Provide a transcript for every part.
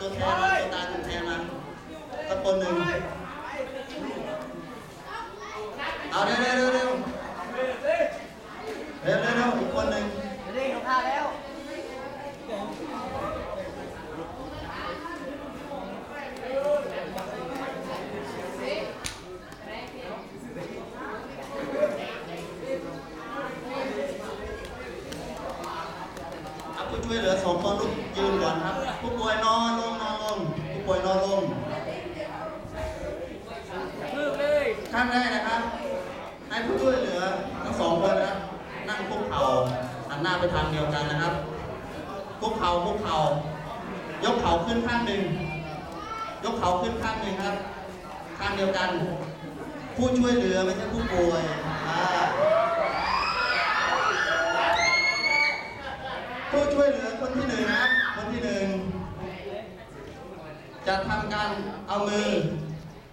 ตัวแทนมาตัวตาตัวแทนมาสักคนหนึ่งเอาเร็วเร็วเร็วเร็วเร็วเร็วอีกคนหนึ่งเร็วเขาพาแล้ว ผู้ช่วยเหลือสองคนลุกยืนก่อนครับ ผู้ป่วยนอนลงนอนลงผู้ป่วยนอนลงมือเลยขั้นแรกนะครับ ให้ผู้ช่วยเหลือทั้งสองคนนะครับนั่งคุกเข่าหันหน้าไปทางเดียวกันนะครับคุกเข่าคุกเข่ายกเข่าขึ้นข้างหนึ่งยกเข่าขึ้นข้างหนึ่งครับ ข้างเดียวกัน ผู้ช่วยเหลือไม่ใช่ผู้ป่วยอ่าผู้ช่วยเหลือคนที่หนึ่งนะครับ คนที่หนึ่ง จะทำการเอามือ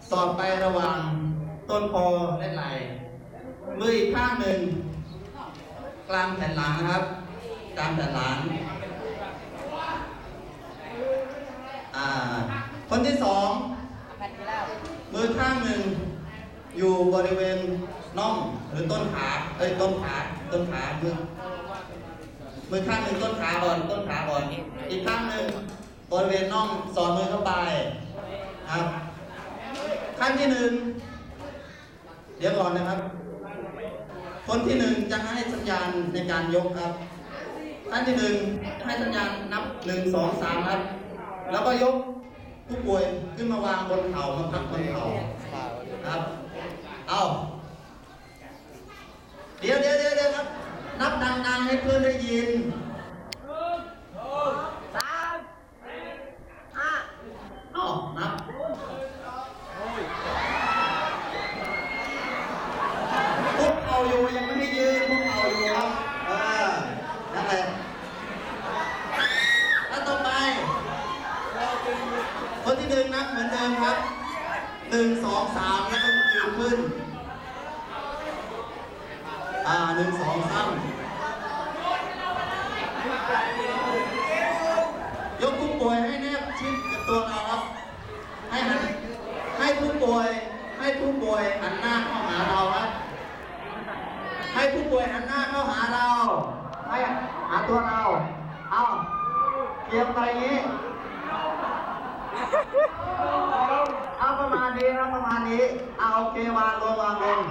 สอดไประหว่างต้นคอและไหล่มืออีกข้างหนึ่งกลางแผ่นหลังนะครับ กลางแผ่นหลังคนที่สองมือข้างหนึ่งอยู่บริเวณน่องหรือต้นขาเอ้ยต้นขาต้นขามือมือข้างหนึ่งต้นขาก่อนต้นขาก่อนอีกข้างหนึ่ง บริเวณน่องสอดมือเข้าไปครับ ขั้นที่หนึ่งเดี๋ยวก่อนนะครับ คนที่หนึ่งจะให้สัญญาณในการยกครับ ขั้นที่หนึ่งให้สัญญาณนับหนึ่งสองสามครับ แล้วก็ยกผู้ป่วยขึ้นมาวางบนเข่ามาพักบนเข่าครับ เอาเดี๋ยวเดี๋ยวเดี๋ยวเดี๋ยวครับ นับดังๆให้เพื่อนได้ยิน สามห้า เอานับพวกเขาอยู่ยังไม่ได้ยืนพวกเขาอยู่ครับเออนั่นแหละแล้วต่อไป คนที่หนึ่งนับเหมือนเดิมครับหนึ่งสองสามแล้วก็ยืนขึ้น อ่าหนึ่งสองสามยกผู้ป่วยให้แนบชิดกับตัวเราครับ ให้หันให้ผู้ป่วย ให้ผู้ป่วยหันหน้าเข้าหาเราครับ ให้ผู้ป่วยหันหน้าเข้าหาเรา ให้หาตัวเรา เอาเตรียมไปงี้ เอาประมาณนี้นะประมาณนี้ เอาโอเควางลงวางลง